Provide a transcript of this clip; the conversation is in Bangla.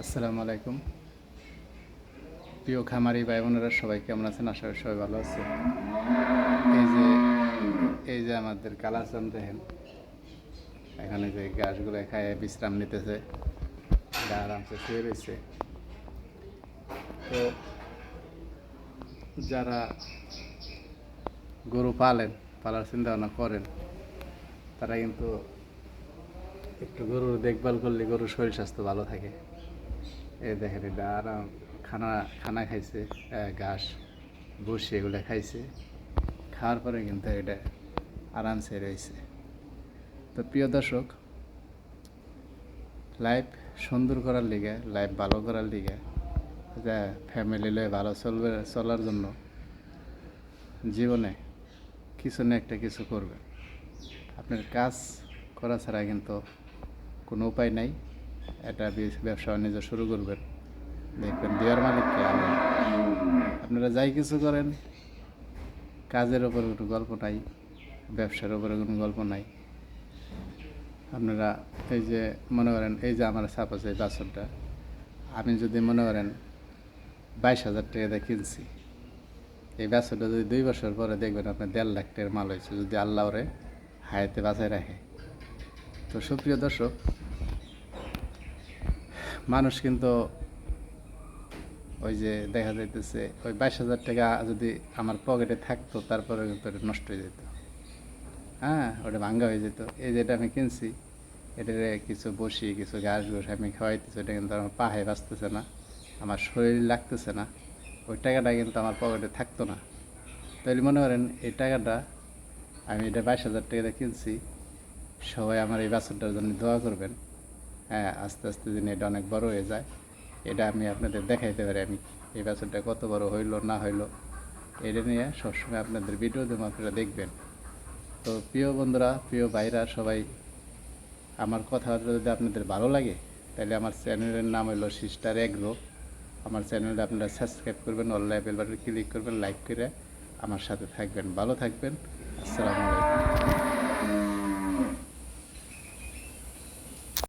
আসসালামু আলাইকুম। প্রিয় খামারি ভাই বোনেরা সবাই কেমন আছেন? আশা করি সবাই ভালো আছে এই যে এই যে আমাদের কালাচান দেখেন, এখানে যে গাছগুলো খায়, বিশ্রাম নিতেছে আরামসে শুয়ে রয়েছে। তো যারা গরু পালেন, পালার চিন্তা ভাবনা করেন, তারা কিন্তু একটু গরুর দেখভাল করলে গরুর শরীর স্বাস্থ্য ভালো থাকে। এই দেখেন এটা আরাম খানা খানা খাইছে ঘাস বসে এগুলো খাইছে। খাওয়ার পরে কিন্তু এটা আরামসে রয়েছে। তো প্রিয় দর্শক, লাইফ সুন্দর করার লিগে, লাইফ ভালো করার লিগে, যা ফ্যামিলি লয়ে ভালো চলবে, চলার জন্য জীবনে কিছু না একটা কিছু করবে। আপনার কাজ করা ছাড়া কিন্তু কোনো উপায় নাই। এটা ব্যবসা বাণিজ্য শুরু করবেন। দেখবেন দেওয়ার মালিককে আমি। আপনারা যাই কিছু করেন, কাজের ওপরে কোনো গল্প নাই, ব্যবসার ওপরে কোনো গল্প নাই। আপনারা এই যে মনে করেন, এই যে আমার সাপোজ এই বাছরটা, আমি যদি মনে করেন বাইশ হাজার টাকা দিয়ে কিনছি, এই বাছরটা যদি দুই বছর পরে দেখবেন আপনার দেড় লাখ টাকার মাল হয়েছে, যদি আল্লাহ ওরে হায়াতে বাঁচায় রাখে। তো সুপ্রিয় দর্শক মানুষ কিন্তু ওই যে দেখা যাইতেছে, ওই বাইশ হাজার টাকা যদি আমার পকেটে থাকতো তারপরে কিন্তু এটা নষ্ট হয়ে যেত। হ্যাঁ ওটা ভাঙ্গা হয়ে যেত। এই যেটা আমি কিনছি, এটারে কিছু বসি কিছু ঘাস ঘুষ আমি খাওয়াইতেছি, ওটা কিন্তু আমার পায়ে বাঁচতেছে না, আমার শরীর লাগতেছে না, ওই টাকাটা কিন্তু আমার পকেটে থাকতো না। তাহলে মনে করেন, এই টাকাটা আমি এটা বাইশ হাজার টাকা দিয়ে কিনছি, সবাই আমার এই বাছরটার জন্য দোয়া করবেন। হ্যাঁ আস্তে আস্তে দিন এটা অনেক বড় হয়ে যায়। এটা আমি আপনাদের দেখাইতে পারি। আমি এই বাছরটা কত বড় হইল, না হইল, এটা নিয়ে সবসময় আপনাদের ভিডিও দেবো, আপনারা দেখবেন। তো প্রিয় বন্ধুরা, প্রিয় ভাইরা, সবাই, আমার কথাটা যদি আপনাদের ভালো লাগে, তাহলে আমার চ্যানেলের নাম হলো সিস্টার এগ্রো। আমার চ্যানেলটা আপনারা সাবস্ক্রাইব করবেন অনলাইন বেল ক্লিক করবেন, লাইক করে আমার সাথে থাকবেন। ভালো থাকবেন। আসসালামু আলাইকুম।